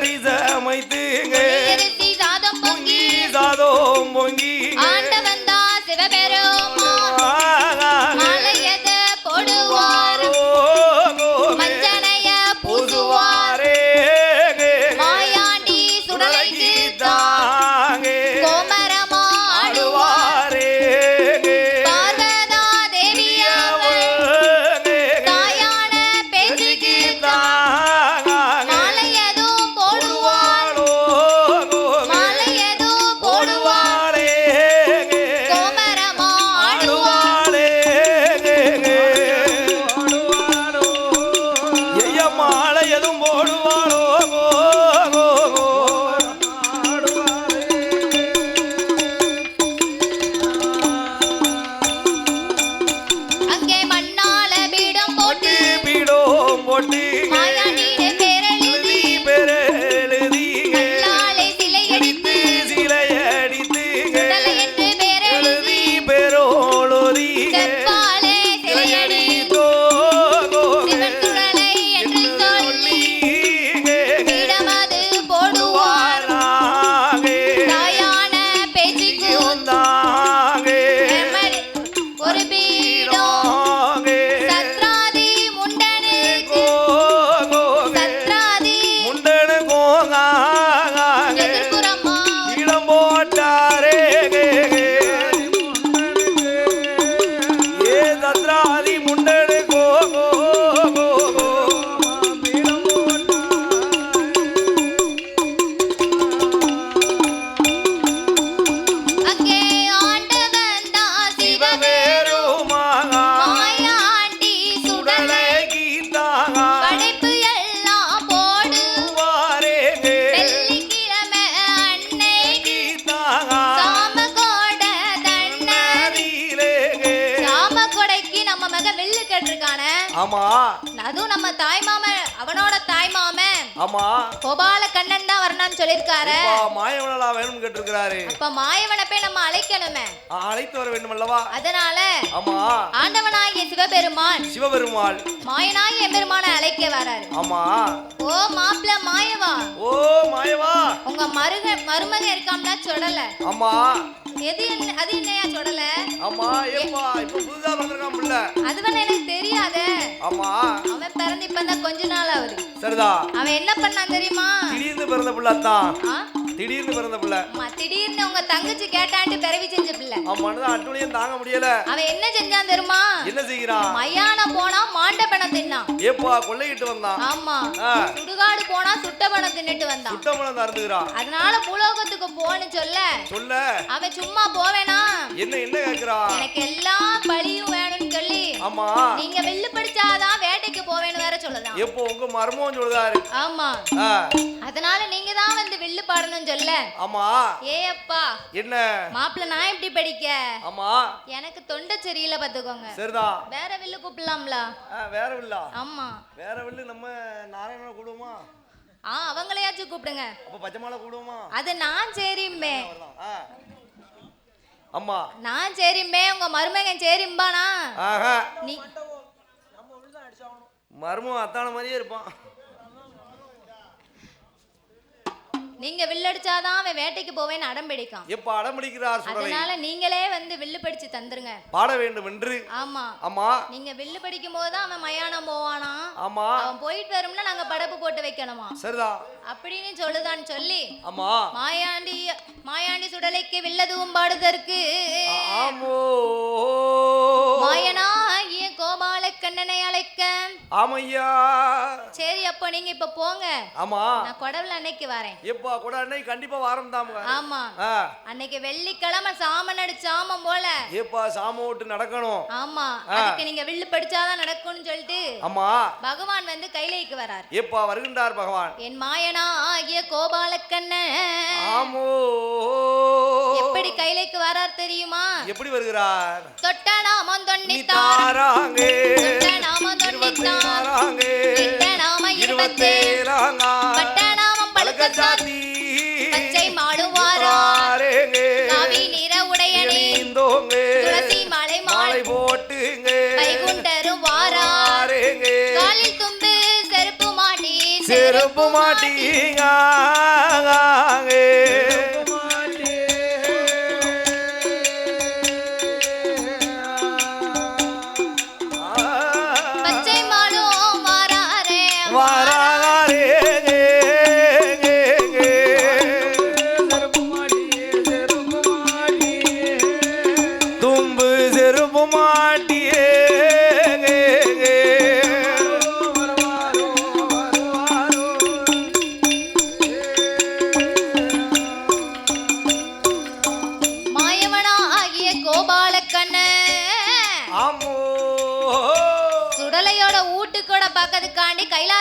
சமைத்து மாலை எதுவும் ஒரு பீடம் ஆமா. அதுவும் நம்ம தாய் மாமன் அவனோட தாய் மாமன். ஆமா. கோபால கண்ணன் தான் வரணும்னு சொல்லியிருக்காரு. மாயவனலா வேணும் கேட்டிருக்கிறாரு. அப்ப மாயவனை போய் நம்ம அழைக்கணுமே. அழைத்து வர வேண்டும் அல்லவா அதனால ஆமா. ஆண்டவனாகிய சிவபெருமான் சிவபெருமாள். மாயனாகிய எம்பெருமானை அழைக்க வராரு. ஆமா. ஓ மாப்பிள்ள மாயவா? ஓ மாயவா. உங்க மருக மருமக இருக்காம்ல சொல்லல. ஆமா. எது என்ன அது என்னையா சொல்லல? ஆமா ஏப்பா இப்ப புதுசா வந்திருக்கான் பிள்ளை. அதுவன் எனக்கு தெரியாதே. ஆமா. அவன் பிறந்து இப்பதான் கொஞ்ச நாள் ஆகுது. சரிதா. அவன் என்ன பண்ணான் தெரியுமா? திடீர்னு பிறந்த பிள்ளை? திடீர்னு பிறந்த பிள்ளை. திடீர்னு உங்க தங்கச்சி கேட்டான்ட்டு பிறவி செஞ்ச பிள்ளை. அவன் அட்டுழியம் தாங்க முடியல. அவன் என்ன செஞ்சான் தெரியுமா? என்ன செய்கிறான்? மயானம் போனா மாண்ட பணம் தின்னான். ஏப்பா கொள்ளையிட்டு வந்தான். ஆமா. சுடுகாடு போனா சுட்ட பணம் தின்னுட்டு வந்தான். சுட்டமலம் தருந்துகிறான் அதனால பூலோகத்துக்கு போன்னு சொல்ல. சொல்ல. அவன் சும்மா போவேனா? என்ன என்ன கேக்குறான் எனக்கு எல்லாம் பழியும் வேணும்னு சொல்லி. ஆமா. நீங்க வெள்ளு படிச்சாதான் போவேன்னு வேற சொல்லுதான் எப்போ உங்க மர்மம் சொல்லுதாரு. ஆமா. ஆ, அதனால நீங்க தான் வந்து வில்லு பாடணும்னு சொல்ல. ஆமா. ஏ அப்பா என்ன? மாப்பிள்ள நான் எப்படி படிக்க? ஆமா. எனக்கு தொண்டை சரியில்லை பாத்துக்கோங்க சரிதான் வேற வில்லு கூப்பிடலாம்ல? ஆ, வேற வில்லா? ஆமா. வேற வில்லு நம்ம நாராயணனை கூடுவோமா ஆ அவங்களையாச்சும் கூப்பிடுங்க. அப்ப பச்சை மாலை கூடுவோமா அது நான். ஆ. அம்மா. நான் சரிம்பே உங்க மருமகன் சரிம்பானா? ஆஹா. நீ மர்மம் அத்தான மாதிரியே இருப்பான். நீங்க வில்லடிச்சாதான் அவன் வேட்டைக்கு போவேன்னு அடம் பிடிக்கான். எப்ப அடம்பிடிக்கிறார் சுடலை அதனால நீங்களே வந்து வில்லு படிச்சு தந்துருங்க. பாட வேண்டும் என்று ஆமா. ஆமா. நீங்க வில்லு படிக்கும் போது தான் அவன் மயானம் போவானா? ஆமா. அவன் போயிட்டு வரும்னா நாங்க படப்பு போட்டு வைக்கணுமா? சரிதான் அப்படின்னு சொல்லுதான்னு சொல்லி ஆமா. மாயாண்டி மாயாண்டி சுடலைக்கு வில்லதுவும் பாடுதற்கு. கோபால கண்ணனை அழைக்க. ஆமையா. சரி அப்ப நீங்க இப்ப போங்க. ஆமா. நான் கொடவுல அன்னைக்கு வரேன். எப்பா கூட அன்னைக்கு கண்டிப்பா வாரம் தான் ஆமா அன்னைக்கு வெள்ளிக்கிழமை சாமன் அடிச்சு சாமம் போல. ஏப்பா சாம விட்டு நடக்கணும். ஆமா. அதுக்கு நீங்க வில்லு படிச்சாதான் நடக்கும்னு சொல்லிட்டு ஆமா. பகவான் வந்து கைலைக்கு வரார். ஏப்பா வருகின்றார் பகவான். என் மாயனா ஆகிய கோபாலக்கண்ணன். ஆமோ. எப்படி கைலைக்கு வரார் தெரியுமா? எப்படி வருகிறார்? தொட்ட நாமம் நீ தொன்னித்தார் தாராங்கே. இருபத்தேழாங்கே இருபத்தேழாங்க பழுக்க பழக்கச்சாத்தி பச்சை மாடுவாரா பாரேங்கே காவி நிற இணைந்தோங்கே துளசி மாலை மாலை மாலை போட்ட பட்டுங்க வைகுண்டரும் வாரா ஆறுங்க காலில் தும்பு செருப்பு மாட்டி. செருப்பு மாட்டீங்க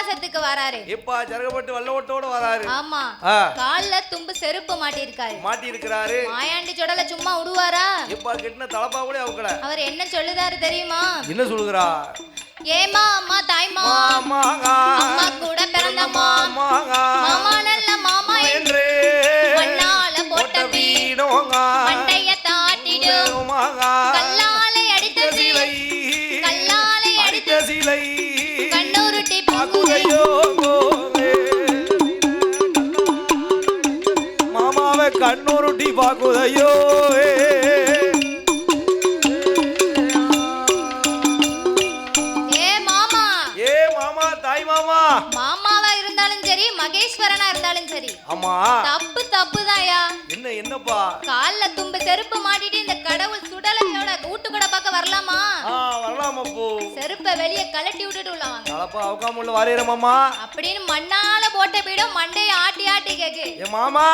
கைலாசத்துக்கு வராரு. இப்ப ஜரகப்பட்டு வல்ல ஓட்டோட வராரு. ஆமா. கால்ல தும்பு செருப்பு மாட்டிருக்காரு மாட்டி இருக்கிறாரு மாயாண்டி சுடலை சும்மா விடுவாரா இப்ப கெட்டின தலப்பா கூட அவங்கள அவர் என்ன சொல்லுதாரு தெரியுமா? என்ன சொல்லுகிறா ஏமா அம்மா தாய்மா? அம்மா கூட மாமாங்கா மாமா நல்ல என்னப்பா கால்ல தும்பு செருப்பு மாட்டிட்டு இந்த கடவுள் சுடலையோட வீட்டுக்கூட பார்க்க வரலாமா? ஆ வரலாம் அப்போ செருப்பை வெளியே கழட்டி விட்டுட்டு உள்ள வாங்க. தலப்பா அவகாமுள்ள வரையிற மாமா. அப்படின்னு மண்ணால போட்ட பீடம் மண்டையை ஆட்டி ஆட்டி கேக்கு. ஏ மாமா.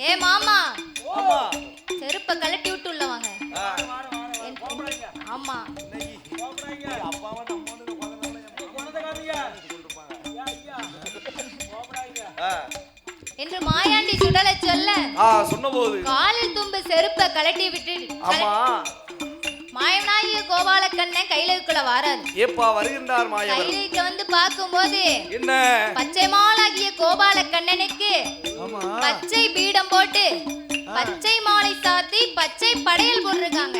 ஏ மாமா. ஆமா செருப்பை கழட்டி விட்டு உள்ள வாங்க ஆ. என்- ஆமா. அப்பாவை நம்ம ஆ. என்று மாயாண்டி சுடலை சொல்ல சொன்னபோது. காலில் தும்பு செருப்பை கழட்டி விட்டு ஆமா. மாயனாகிய கோபாலக்கண்ணன் கையிலுக்குள்ள வாராது. ஏப்பா வருகின்றார் மாயவர்? கையிலுக்கு வந்து பார்க்கும்போது என்ன? பச்சை மாலாகிய கோபாலக்கண்ணனுக்கு பச்சை பீடம் போட்டு பச்சை மாலை சாத்தி பச்சை படையல் போட்டிருக்காங்க.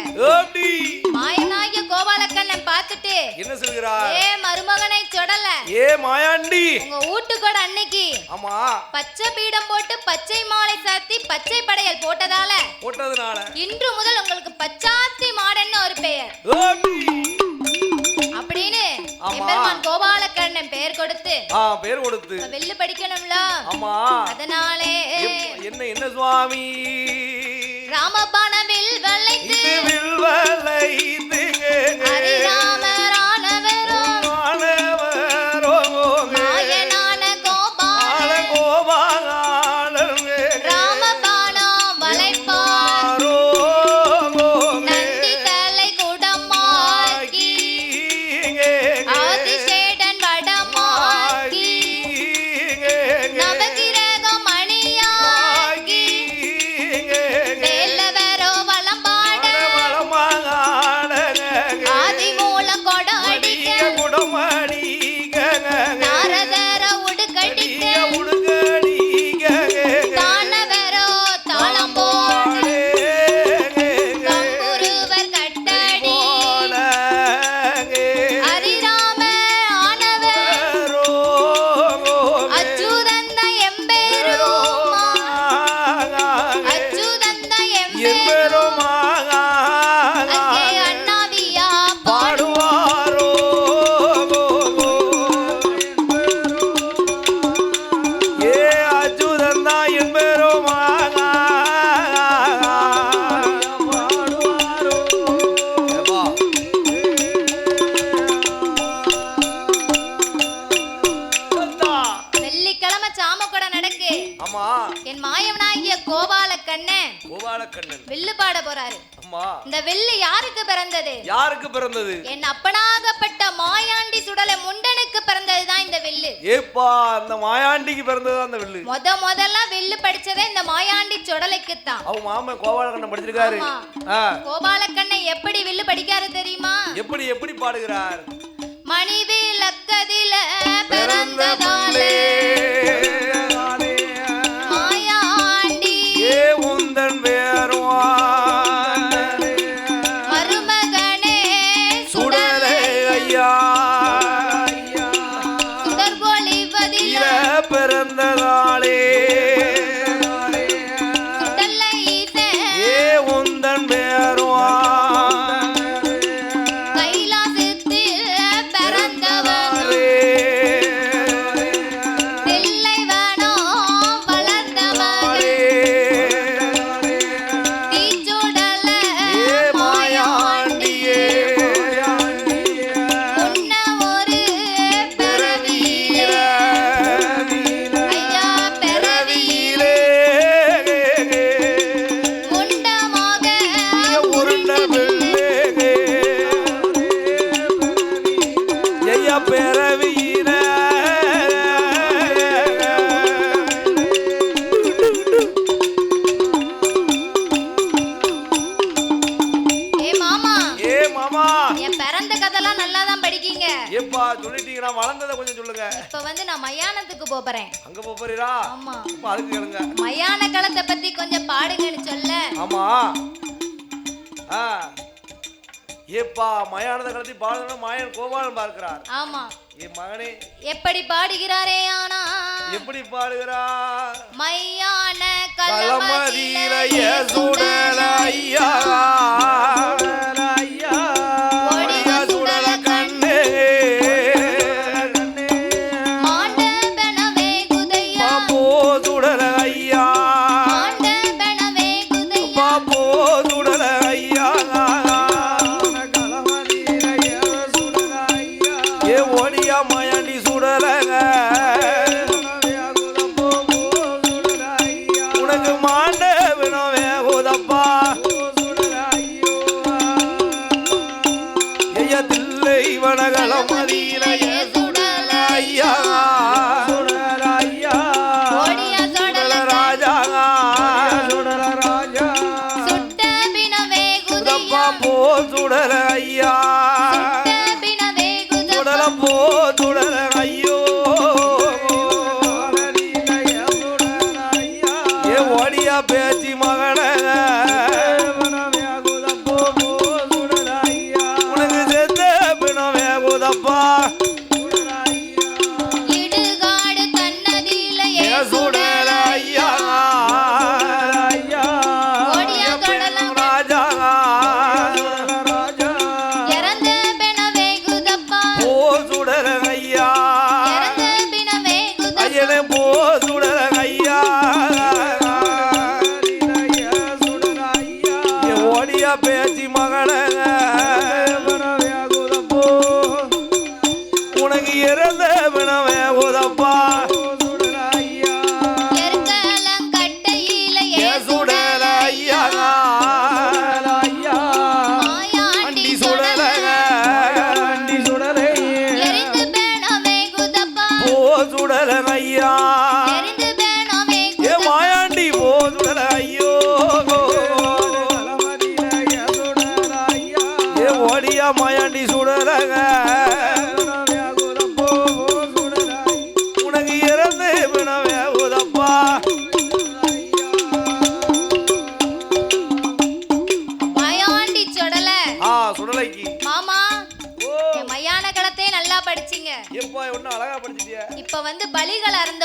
பார்த்துட்டு என்ன சொல்கிறார் ஏ மருமகனை சொடல ஏ மாயாண்டி. உங்க வீட்டுக்கூட அன்னைக்கு ஆமா. பச்சை பீடம் போட்டு பச்சை மாலை சாத்தி பச்சை படையல் போட்டதால போட்டதுனால? இன்று முதல் உங்களுக்கு பச்சாத்தி மாடன்னு ஒரு பெயர். அப்படின்னு. எம்பெருமான் கோபாலக்கண்ணன் பெயர் கொடுத்து ஆ பேர் கொடுத்து. வெள்ளு படிக்கணும்ல. ஆமா. அதனாலே என்ன என்ன சுவாமி? ராமபானவில் வளைத்து இது வில்வலை ஹரிராமரானவரும் கண்ணன். வில்லு பாட போறாரு. அம்மா. இந்த வில்லு யாருக்கு பிறந்தது? யாருக்கு பிறந்தது? என் அப்பனாகப்பட்ட மாயாண்டி சுடலை முண்டனுக்கு பிறந்ததுதான் இந்த வில்லு. ஏப்பா அந்த மாயாண்டிக்கு பிறந்தது அந்த வில்லு. முத முதல்ல வில்லு படிச்சதே இந்த மாயாண்டி சுடலைக்கு தான் அவங்க மாமன் கோபாலக்கண்ணன் படிச்சிருக்காரு. ஆ, கோபாலக்கண்ணன் எப்படி வில்லு படிக்காரு தெரியுமா? எப்படி எப்படி பாடுகிறார்? மணிவிலக்கதில பிறந்த பிறந்ததாலே. படிக்கீங்க. ஏப்பா சொல்லிட்டீங்கன்னா வளர்ந்ததை கொஞ்சம் சொல்லுங்க. இப்ப வந்து நான் மயானத்துக்கு போறேன் அங்க போறீரா ஆமா. அதுக்கு கேளுங்க. மயான களத்தை பத்தி கொஞ்சம் பாடுங்கன்னு சொல்ல. ஆமா. ஆ. ஏப்பா மயானத கலத்தி பாடணும் மாயன் கோபாலன் பார்க்கிறார். ஆமா. என் மகனே எப்படி பாடுகிறாரே ஆனா? எப்படி பாடுகிறார்? மையான களமதியில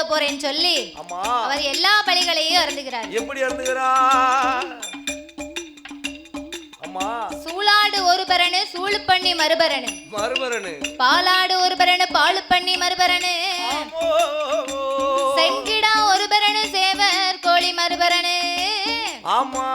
போறேன்னு சொல்லி அவர் எல்லா பலிகளையும் அருந்துகிறார். எப்படி அம்மா சூளாடு ஒரு பரனு சூழு பண்ணி மறுபரனு மறுபரனு பாலாடு ஒரு பரனு பாலு பண்ணி மறுபரனு செங்கிடா ஒரு பரனு சேவர் கோழி மறுபரனு ஆமா.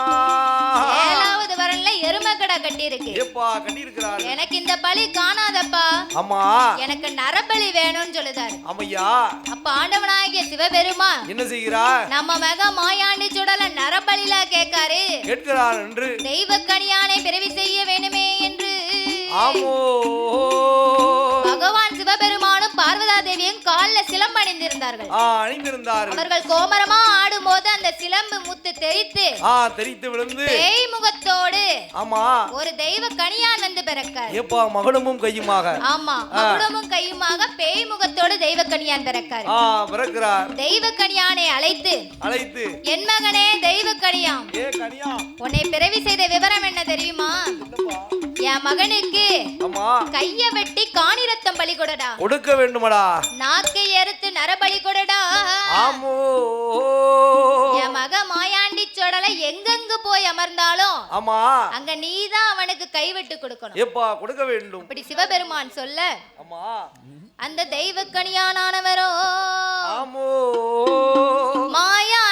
எருமக்கடா கட்டி இருக்கு ஏப்பா கட்டி இருக்கிறாரு எனக்கு இந்த பலி காணாதப்பா. ஆமா. எனக்கு நரபலி வேணும்னு சொல்லுதாரு. ஆமையா. அப்ப ஆண்டவனாகிய சிவபெருமா என்ன செய்கிறார் நம்ம மக மாயாண்டி சுடல நரபலில கேட்காரு. கேட்கிறார் என்று. தெய்வ கனியானை பிறவி செய்ய வேணுமே என்று. ஆமோ. பகவான் சிவபெருமானும் பார்வதா தேவியும் கால்ல சிலம்பு அணிந்திருந்தார்கள் ஆ அணிந்திருந்தார் அவர்கள் கோமரமா ஆடும்போது அந்த சிலம்பு முத்து தெரித்து தெரித்து விழுந்து பேய் முகத்தோடு ஆமா. ஒரு தெய்வ கனியான் வந்து பிறக்கார். ஏப்பா மகனமும் கையுமாக. ஆமா மகுடமும் கையுமாக பேய் முகத்தோடு தெய்வ கனியான் பிறக்கார். பிறக்கிறார். தெய்வ கனியானை அழைத்து அழைத்து. என் மகனே தெய்வ கனியாம். உன்னை பிறவி செய்த விவரம் என்ன தெரியுமா? என் மகனுக்கு கைய வெட்டி காணி ரத்தம் பலி கொடடா. கொடுக்க வேண்டுமடா. நாக்கை அறுத்து நரபலி கொடடா. ஆமோ. என் மக மாயாண்டி சொடல எங்கெங்கு போய் அமர்ந்தாலும் ஆமா. அங்க நீதான் அவனுக்கு கைவிட்டு கொடுக்கணும். ஏப்பா கொடுக்க வேண்டும். இப்படி சிவபெருமான் சொல்ல ஆமா. அந்த தெய்வக்கணியானவரோ ஆமோ. மாயாண்டி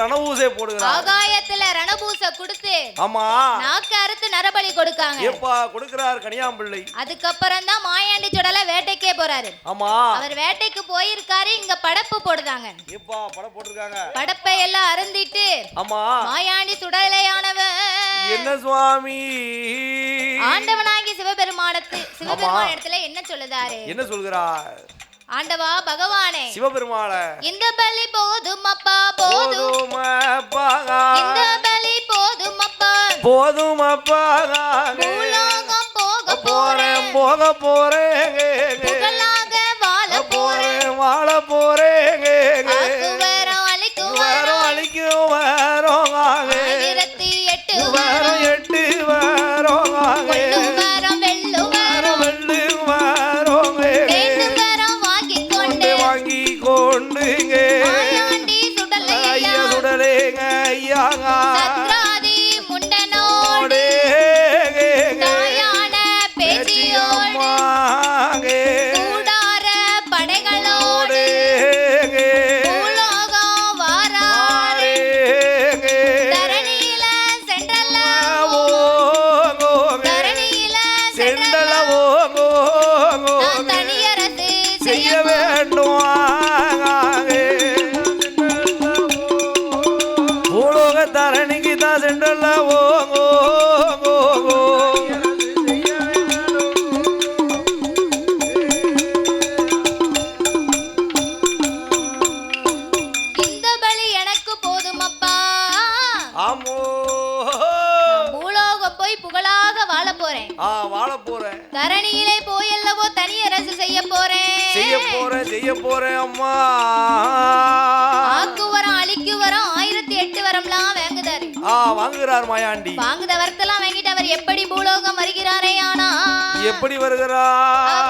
ரணபூசை போடுகிறார். ஆகாயத்துல ரணபூசை கொடுத்து ஆமா. நாக்க அறுத்து நரபலி கொடுக்காங்க. ஏப்பா கொடுக்கிறார் கனியாம்பிள்ளை. அதுக்கப்புறம் தான் மாயாண்டி சுடல வேட்டைக்கே போறாரு. ஆமா. அவர் வேட்டைக்கு போயிருக்காரு இங்க படப்பு போடுதாங்க ஏப்பா படப்பு போட்டுருக்காங்க. படப்பை எல்லாம் அருந்திட்டு ஆமா. மாயாண்டி சுடலையானவன். என்ன சுவாமி? ஆண்டவனாகி சிவபெருமானத்து சிவபெருமான இடத்துல என்ன சொல்லுதாரு? என்ன சொல்கிறார்? ஆண்டவா பகவானே சிவபெருமான இந்த பலி போதும் அப்பா போதும். இந்த பலி போதும் அப்பா. போதும் அப்பா பூலோகம் போக போறேன் போக போறேன். வாழ போறேன் வாழ போறேன் எப்படி வருகிறார்